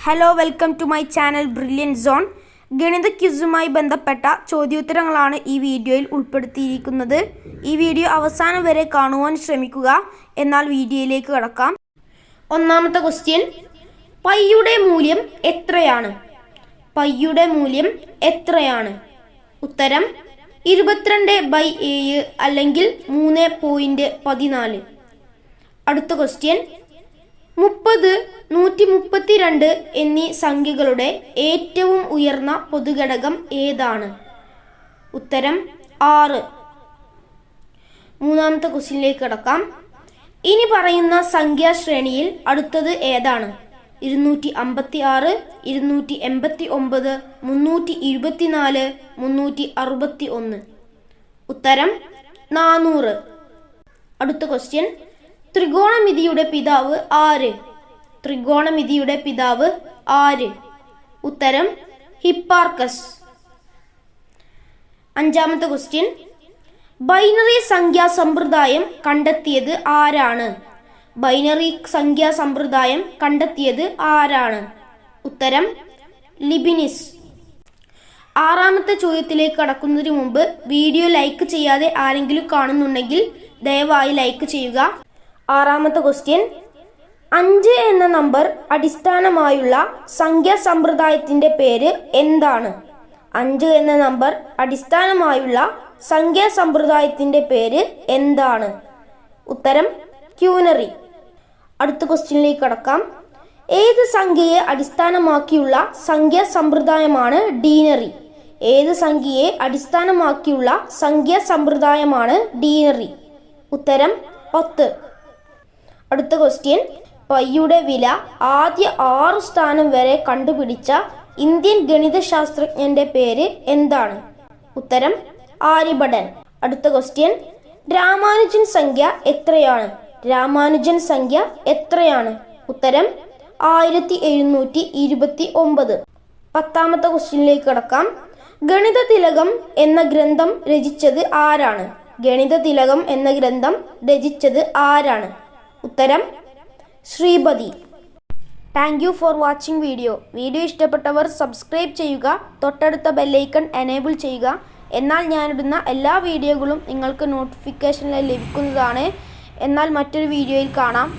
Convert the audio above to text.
Hello welcome to my channel brilliant zone ഗണിത ക്വിസുമായി ബന്ധപ്പെട്ട ചോദ്യോത്തരങ്ങളാണ് ഈ വീഡിയോയിൽ ഉൾപ്പെടുത്തിയിരിക്കുന്നത്. ഈ വീഡിയോ അവസാനം വരെ കാണുവാൻ ശ്രമിക്കുക. എന്നാൽ വീഡിയോയിലേക്ക് കടക്കാം. ഒന്നാമത്തെ ക്വസ്റ്റ്യൻ പൈയുടെ മൂല്യം എത്രയാണ്? പൈയുടെ മൂല്യം എത്രയാണ്? ഉത്തരം ഇരുപത്തിരണ്ട് ബൈ ഏഴ് അല്ലെങ്കിൽ മൂന്ന് പോയിന്റ് പതിനാല്. അടുത്ത ക്വസ്റ്റ്യൻ മുപ്പത് നൂറ്റി മുപ്പത്തിരണ്ട് എന്നീ സംഖ്യകളുടെ ഏറ്റവും ഉയർന്ന പൊതുഘടകം ഏതാണ്? ഉത്തരം ആറ്. മൂന്നാമത്തെ ക്വസ്റ്റ്യനിലേക്ക് കിടക്കാം. ഇനി പറയുന്ന സംഖ്യാശ്രേണിയിൽ അടുത്തത് ഏതാണ്? ഇരുന്നൂറ്റി അമ്പത്തി ആറ് ഇരുന്നൂറ്റി എൺപത്തി ഒമ്പത് മുന്നൂറ്റി ഇരുപത്തിനാല് മുന്നൂറ്റി അറുപത്തി ഒന്ന് ഉത്തരം നാനൂറ്. അടുത്ത ക്വസ്റ്റ്യൻ ത്രികോണമിതിയുടെ പിതാവ് ആര്? ത്രികോണമിതിയുടെ പിതാവ് ആര്? ഉത്തരം ഹിപ്പാർക്കസ്. അഞ്ചാമത്തെ ക്വസ്റ്റ്യൻ. ബൈനറി സംഖ്യാ സമ്പ്രദായം കണ്ടെത്തിയത് ആരാണ്? ബൈനറി സംഖ്യാ സമ്പ്രദായം കണ്ടെത്തിയത് ആരാണ്? ഉത്തരം ലിബിനിസ്. ആറാമത്തെ ചോദ്യത്തിലേക്ക് കടക്കുന്നതിന് മുമ്പ് വീഡിയോ ലൈക്ക് ചെയ്യാതെ ആരെങ്കിലും കാണുന്നുണ്ടെങ്കിൽ ദയവായി ലൈക്ക് ചെയ്യുക. ആറാമത്തെ ക്വസ്റ്റ്യൻ അഞ്ച് എന്ന നമ്പർ അടിസ്ഥാനമായുള്ള സംഖ്യാ സമ്പ്രദായത്തിന്റെ പേര് എന്താണ്? അഞ്ച് എന്ന നമ്പർ അടിസ്ഥാനമായുള്ള സംഖ്യാ സമ്പ്രദായത്തിന്റെ പേര് എന്താണ്? ഉത്തരം ക്യൂനറി. അടുത്ത ക്വസ്റ്റ്യനിലേക്ക് കടക്കാം. ഏത് സംഖ്യയെ അടിസ്ഥാനമാക്കിയുള്ള സംഖ്യാ സമ്പ്രദായമാണ് ഡീനറി? ഏത് സംഖ്യയെ അടിസ്ഥാനമാക്കിയുള്ള സംഖ്യാ സമ്പ്രദായമാണ് ഡീനറി? ഉത്തരം പത്ത്. അടുത്ത ക്വസ്റ്റ്യൻ പയ്യുടെ വില ആദ്യ ആറു സ്ഥാനം വരെ കണ്ടുപിടിച്ച ഇന്ത്യൻ ഗണിതശാസ്ത്രജ്ഞന്റെ പേര് എന്താണ്? ഉത്തരം ആര്യഭടൻ. അടുത്ത ക്വസ്റ്റ്യൻ രാമാനുജൻ സംഖ്യ എത്രയാണ്? രാമാനുജൻ സംഖ്യ എത്രയാണ്? ഉത്തരം ആയിരത്തി എഴുന്നൂറ്റി ഇരുപത്തി ഒമ്പത് പത്താമത്തെ ക്വസ്റ്റ്യനിലേക്ക് കടക്കാം. ഗണിത തിലകം എന്ന ഗ്രന്ഥം രചിച്ചത് ആരാണ്? ഗണിത തിലകം എന്ന ഗ്രന്ഥം രചിച്ചത് ആരാണ്? ഉത്തരം Sripati. Thank you for watching video video ഇഷ്ടപ്പെട്ടവർ subscribe ചെയ്യുക തൊട്ടടുത്ത ബെല്ലൈക്കൺ എനേബിൾ ചെയ്യുക. എന്നാൽ ഞാനിടുന്ന എല്ലാ വീഡിയോകളും നിങ്ങൾക്ക് നോട്ടിഫിക്കേഷനിൽ ലഭിക്കുന്നതാണ്. എന്നാൽ മറ്റൊരു വീഡിയോയിൽ കാണാം.